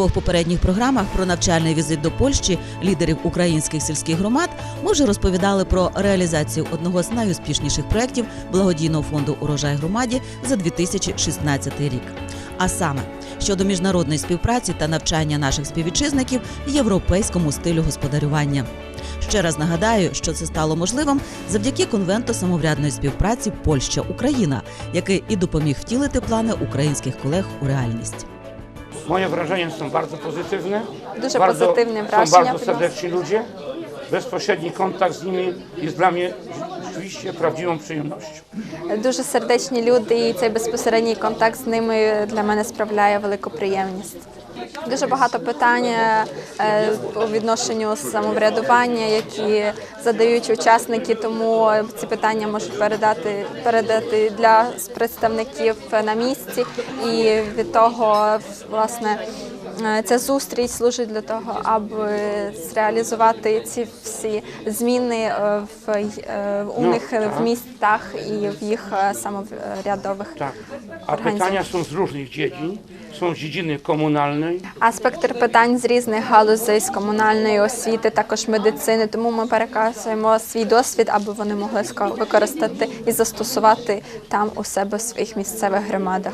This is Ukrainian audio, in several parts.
Двох попередніх програмах про навчальний візит до Польщі лідерів українських сільських громад ми вже розповідали про реалізацію одного з найуспішніших проєктів благодійного фонду Урожай громаді за 2016 рік. А саме щодо міжнародної співпраці та навчання наших співвітчизників європейському стилю господарювання. Ще раз нагадаю, що це стало можливим завдяки конвенту самоврядної співпраці Польща Україна, який і допоміг втілити плани українських колег у реальність. Moje wrażenia są bardzo pozytywne. Duże bardzo, pozytywne wrażenia. Są bardzo serdeczni ludzie. Bezpośredni kontakt z nimi jest dla mnie rzeczywiście prawdziwą przyjemnością. Дуже сердечні люди, і цей безпосередній контакт з ними для мене справляє велику приємність. Дуже багато питань е, по відношенню самоврядування, які задають учасники, тому ці питання можуть передати передати для представників на місці. І від того, власне, е, ця зустріч служить для того, аби зреалізувати ці всі зміни е, в е, у Ну, них е, так. в містах і в їх е, самоврядових. A Organizacja. pytania są z różnych dziedzin. Są z dziedziny komunalnej, А спектр питань з різних галузей, з комунальної освіти, також медицини. Тому ми переказуємо свій досвід, аби вони могли використати і застосувати там у себе в своїх місцевих громадах.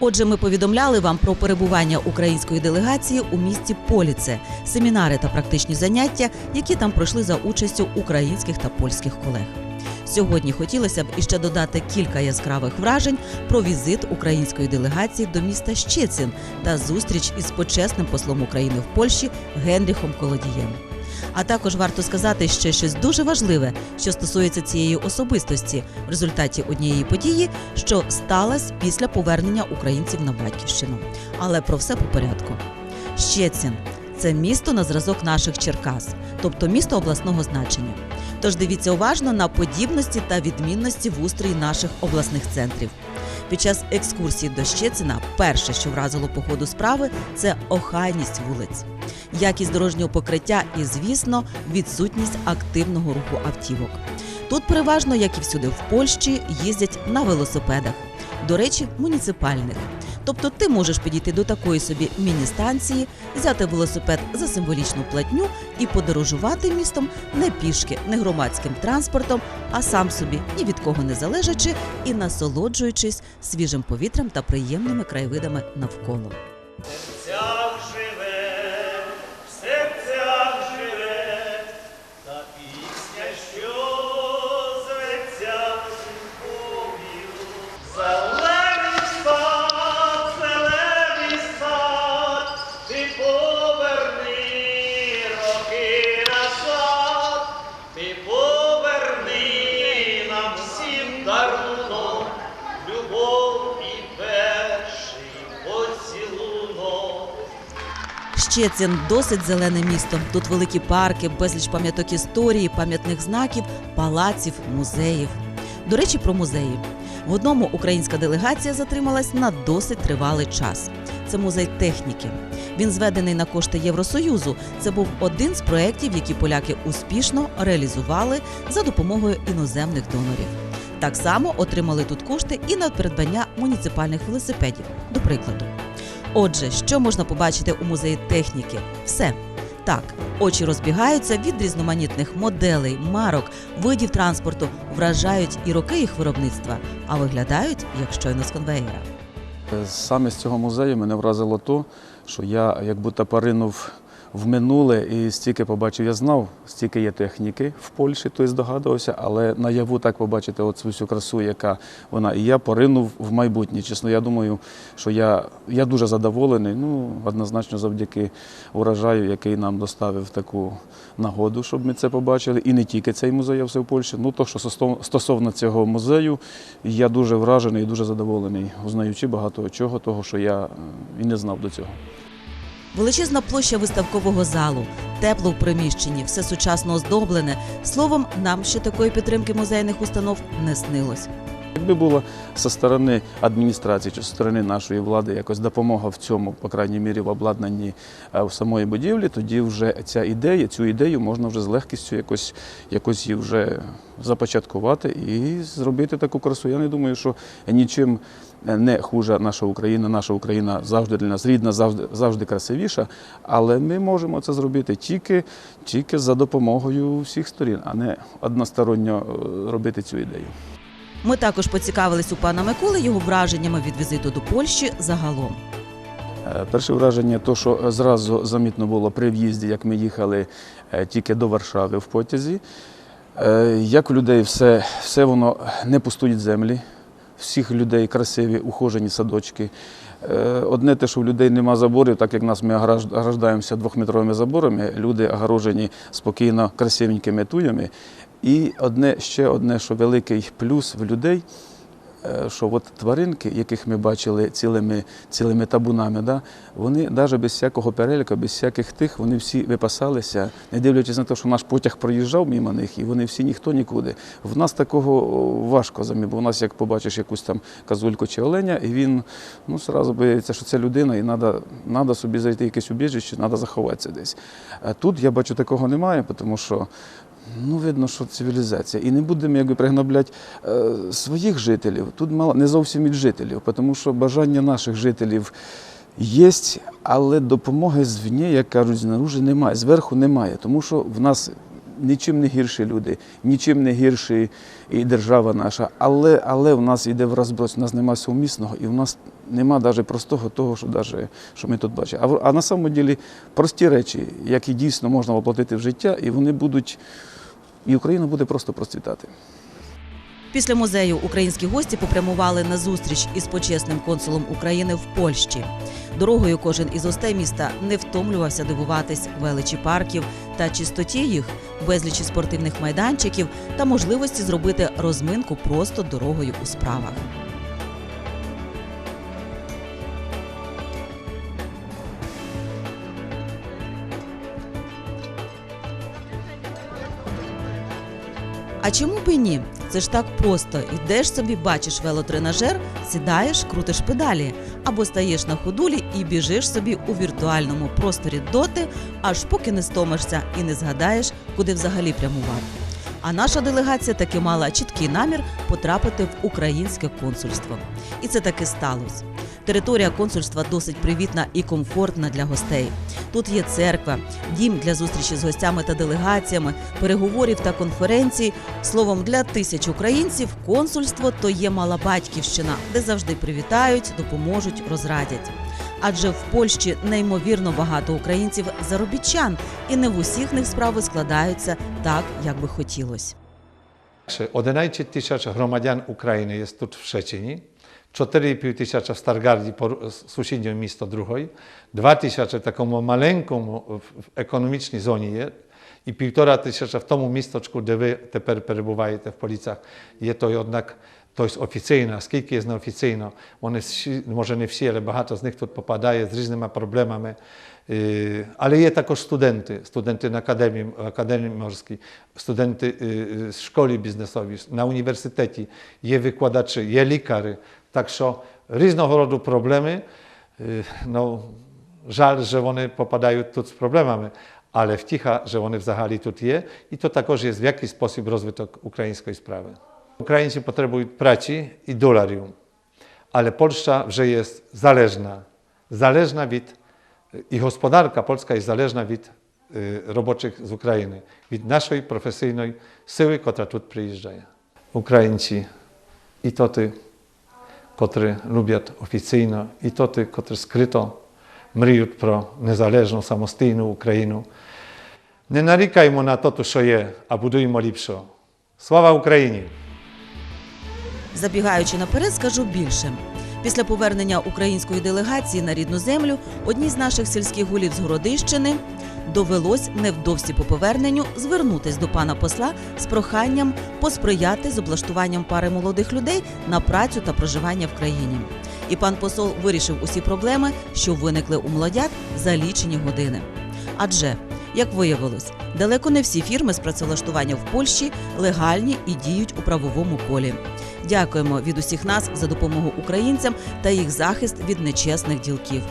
Отже, ми повідомляли вам про перебування української делегації у місті Поліце, семінари та практичні заняття, які там пройшли за участю українських та польських колег. Сьогодні хотілося б іще додати кілька яскравих вражень про візит української делегації до міста Щецин та зустріч із почесним послом України в Польщі Генріхом Колодієм. А також варто сказати ще щось дуже важливе, що стосується цієї особистості в результаті однієї події, що сталася після повернення українців на батьківщину. Але про все по порядку. Щецін це місто на зразок наших Черкас, тобто місто обласного значення. Тож дивіться уважно на подібності та відмінності в устрої наших обласних центрів. Під час екскурсії до Щецина перше, що вразило по ходу справи, це охайність вулиць, якість дорожнього покриття і, звісно, відсутність активного руху автівок. Тут переважно, як і всюди в Польщі, їздять на велосипедах. До речі, муніципальних. Тобто ти можеш підійти до такої собі міні-станції, взяти велосипед за символічну платню і подорожувати містом не пішки, не громадським транспортом, а сам собі ні від кого не залежачи і насолоджуючись свіжим повітрям та приємними краєвидами навколо. Щецин досить зелене місто. Тут великі парки, безліч пам'яток історії, пам'ятних знаків, палаців, музеїв. До речі, про музеї. В одному українська делегація затрималась на досить тривалий час. Це музей техніки. Він зведений на кошти Євросоюзу. Це був один з проєктів, які поляки успішно реалізували за допомогою іноземних донорів. Так само отримали тут кошти і на придбання муніципальних велосипедів, до прикладу. Отже, що можна побачити у музеї техніки? Все. Так, очі розбігаються від різноманітних моделей, марок, видів транспорту, вражають і роки їх виробництва, а виглядають як щойно з конвеєра. Саме з цього музею мене вразило то, що я як будто поринув в минуле і стільки побачив, я знав, стільки є техніки в Польщі, тобто здогадувався, але наяву так побачити оцю всю красу, яка вона. І я поринув в майбутнє. Чесно, я думаю, що я, я дуже задоволений. Ну, однозначно, завдяки урожаю, який нам доставив таку нагоду, щоб ми це побачили. І не тільки цей музей, а все в Польщі. Ну, то, що стосовно цього музею, я дуже вражений і дуже задоволений, узнаючи багато чого, того, що я і не знав до цього. Величезна площа виставкового залу, тепло в приміщенні, все сучасно оздоблене. Словом, нам ще такої підтримки музейних установ не снилось. Якби була зі сторони адміністрації чи зі сторони нашої влади якось допомога в цьому, по крайній мірі, в обладнанні е, в самої будівлі, тоді вже ця ідея, цю ідею можна вже з легкістю якось, якось її вже започаткувати і зробити таку красу. Я не думаю, що нічим не хуже наша Україна. Наша Україна завжди для нас рідна, завжди, завжди красивіша. Але ми можемо це зробити тільки, тільки за допомогою всіх сторін, а не односторонньо е, робити цю ідею. Ми також поцікавились у пана Миколи його враженнями від візиту до Польщі загалом. Е, Перше враження, то що зразу замітно було при в'їзді, як ми їхали е, тільки до Варшави в потязі. Е, Як у людей все, все воно не пустують землі, всіх людей красиві, ухожені садочки. Одне те, що в людей нема заборів, так як нас ми огражд- ограждаємося двохметровими заборами, люди огорожені спокійно красивенькими туями. І одне ще одне, що великий плюс в людей, е, що от тваринки, яких ми бачили цілими, цілими табунами, да, вони навіть без всякого переліку, без всяких тих, вони всі випасалися, не дивлячись на те, що наш потяг проїжджав мимо них, і вони всі ніхто нікуди. В нас такого важко замі, бо в нас, як побачиш якусь там казульку чи оленя, і він ну, сразу боїться, що це людина, і треба собі зайти в якесь убіжище, треба заховатися десь. А тут я бачу, такого немає, тому що Ну, видно, що цивілізація. І не будемо якби пригноблять е, своїх жителів. Тут мало не зовсім від жителів, тому що бажання наших жителів є, але допомоги звні, як кажуть, знаружи немає, зверху немає, тому що в нас нічим не гірші люди, нічим не гірші і держава наша, але, але в нас йде в розброс, в нас немає сумісного, і в нас нема навіть простого того, що, даже, що ми тут бачимо. А, а на самом ділі прості речі, які дійсно можна воплотити в життя, і вони будуть, і Україна буде просто процвітати. Після музею українські гості попрямували на зустріч із почесним консулом України в Польщі. Дорогою кожен із гостей міста не втомлювався дивуватись величі парків та чистоті їх, безлічі спортивних майданчиків та можливості зробити розминку просто дорогою у справах. А чому б і ні? Це ж так просто. Йдеш собі, бачиш велотренажер, сідаєш, крутиш педалі, або стаєш на ходулі і біжиш собі у віртуальному просторі доти, аж поки не стомишся і не згадаєш, куди взагалі прямувати. А наша делегація таки мала чіткий намір потрапити в українське консульство. І це таки сталося. Територія консульства досить привітна і комфортна для гостей. Тут є церква, дім для зустрічі з гостями та делегаціями, переговорів та конференцій. Словом, для тисяч українців консульство то є мала батьківщина, де завжди привітають, допоможуть, розрадять. Адже в Польщі неймовірно багато українців заробітчан, і не в усіх них справи складаються так, як би хотілося. Czy 11 tysięcy громадян України є тут в Szczecinie, 4,5 tysiąca w Stargardii, po sąsiednim місто другої, 2 tysiące такому маленькому в- в економічній зоні є, і півтора тисяча в тому місточку, де ви тепер перебуваєте в Поліцях, є то однак то jest oficjalna, скільки є неофіційно, вони всі, може не всі, але багато з них тут попадає з різними проблемами. Е, Але є також студенти, студенти на академії, академії морській, студенти е, з школи бізнесової, на університеті, є викладачі, є лікарі. Так що різного роду проблеми. Е, No, żal, że one popadają tu z problemami, ale wticha, że one взагалі тут є, і то також є в який спосіб розвиток української справи. Українці потребують праці і доларів, але Польща вже є залежна. Залежна від, і господарка polska jest zależna від е, робочих з України, від нашої професійної сили, котра тут приїжджає. Українці і то ти, котрі люблять офіційно, і то ти, котрі скрито мріють про незалежну, самостійну Україну. Не нарікаймо на те, що є, а будуємо ліпше. Слава Україні! Забігаючи наперед, скажу більше. Після повернення української делегації на рідну землю одній з наших сільських голів з Городищини довелось невдовзі по поверненню звернутись до пана посла з проханням посприяти з облаштуванням пари молодих людей на працю та проживання в країні. І пан посол вирішив усі проблеми, що виникли у молодят за лічені години. Адже, як виявилось, далеко не всі фірми з працевлаштування в Польщі легальні і діють у правовому полі. Дякуємо від усіх нас за допомогу українцям та їх захист від нечесних ділків.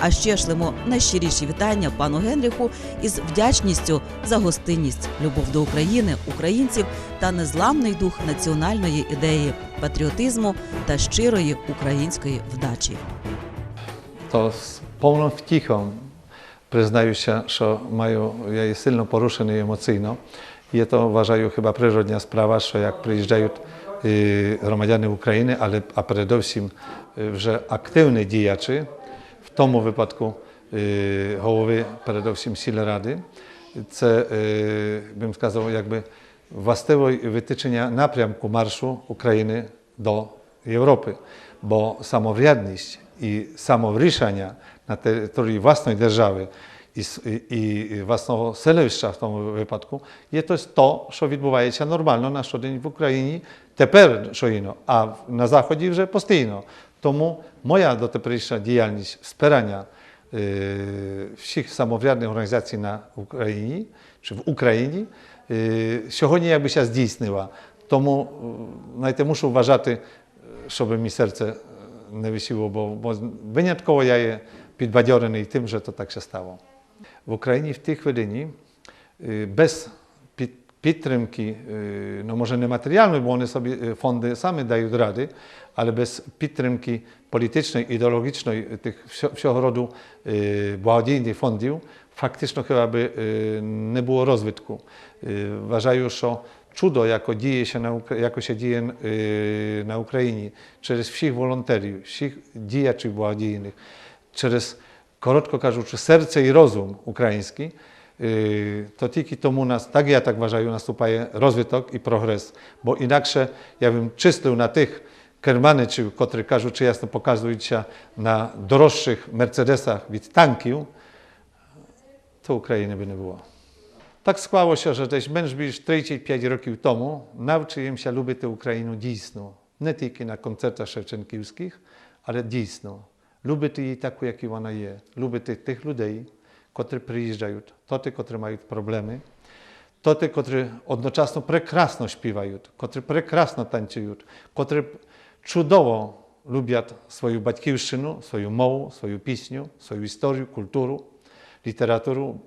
А ще шлемо найщиріші вітання пану Генріху із вдячністю за гостинність, любов до України, українців та незламний дух національної ідеї, патріотизму та щирої української вдачі. pełną wtichą przyznaję się, że mają, ja jest silno poruszony emocjonalnie. I to uważają chyba przyrodnia sprawa, że jak przyjeżdżają y, громадяни України, але а передовсім y, вже активні діячі, в тому випадку y, голови передовсім сіл Ради, це, y, bym сказав, якби властиве витичення напрямку маршу України до Європи, бо самоврядність і самоврішення на території власної держави і, с- і, і власного селища в тому випадку є то, то, що відбувається нормально на щодень в Україні, тепер що іно, а на Заході вже постійно. Тому моя дотеперішня діяльність спирання е, всіх самоврядних організацій на Україні чи в Україні е, сьогодні якби się здійснила. Тому е, знаєте, мушу вважати, е, щоб мені серце е, не висіло, бо, бо винятково я є підбадьорений тим, що то так się stało. В Україні в тій хвилині без підтримки, е, ну може не матеріальної, бо вони собі е, фонди самі дають ради, але без підтримки політичної, ідеологічної тих всього- всього роду е, благодійних фондів, фактично chyba би е, не було розвитку. Е, Вважаю, що чудо, яко діє się на, Ukra- яко się діє е, на Україні через всіх волонтерів, всіх діячів благодійних, через коротко кажучи, серце і розум український, е, то тільки тому нас, так я так вважаю, наступає розвиток і прогрес. Бо інакше я бym числив на тих керманичів, котрі кажучи ясно показуються на дорожчих мерседесах від танків, то України би не було. Так склало się, że десь менш більш 35 років тому навчився любити Україну дійсно, не тільки на концертах Шевченківських, але дійсно. Любити її таку, як і вона є. Любити тих людей, котрі приїжджають, тоти, котрі мають проблеми, тоти, котрі одночасно прекрасно śpiewaють, котрі прекрасно танцюють, котрі чудово люблять свою батьківщину, свою мову, свою пісню, свою історію, культуру, літературу,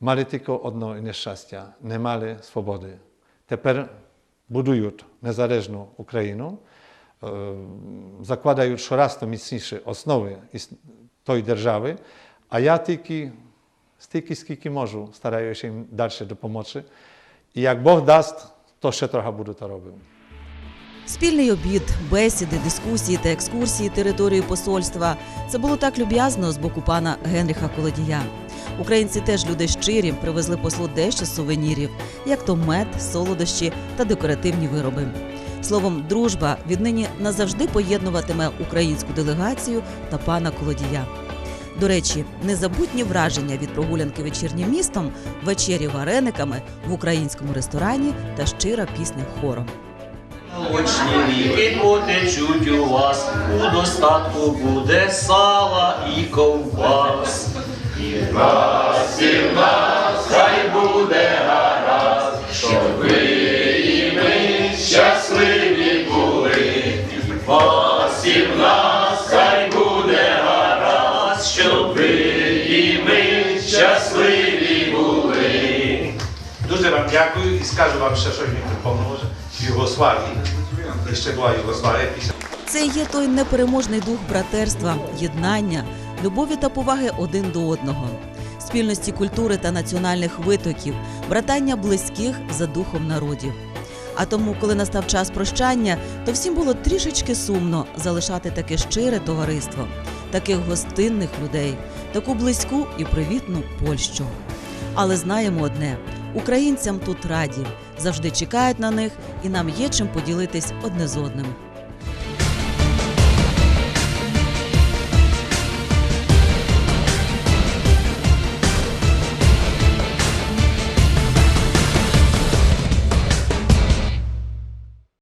Mali tylko одно nieszczęścia, nie mali swobody. Тепер будують незалежну Україну, е, закладають щораз то міцніші основи іс- тої держави, а я тільки стільки, скільки можу, стараюся їм далі допомогти. І як Бог дасть, то ще трохи буду то робити. Спільний обід, бесіди, дискусії та екскурсії територією посольства це було так люб'язно з боку пана Генріха Колодія. Українці теж люди щирі, привезли послу дещо сувенірів, як то мед, солодощі та декоративні вироби. Словом, дружба віднині назавжди поєднуватиме українську делегацію та пана Колодія. До речі, незабутні враження від прогулянки вечірнім містом, вечері варениками в українському ресторані та щира пісня хором. Молочні ріки потечуть у вас, у достатку буде сала і ковбас. І нас, і нас, хай буде гаразд, щоб ви і ми щасливі були. І вас, і нас, дякую і скажу вам ще, що мені допоможе в Югославії. Ще була Югославія після. Це є той непереможний дух братерства, єднання, любові та поваги один до одного, спільності культури та національних витоків, братання близьких за духом народів. А тому, коли настав час прощання, то всім було трішечки сумно залишати таке щире товариство, таких гостинних людей, таку близьку і привітну Польщу. Але знаємо одне: українцям тут раді, завжди чекають на них, і нам є чим поділитись одне з одним.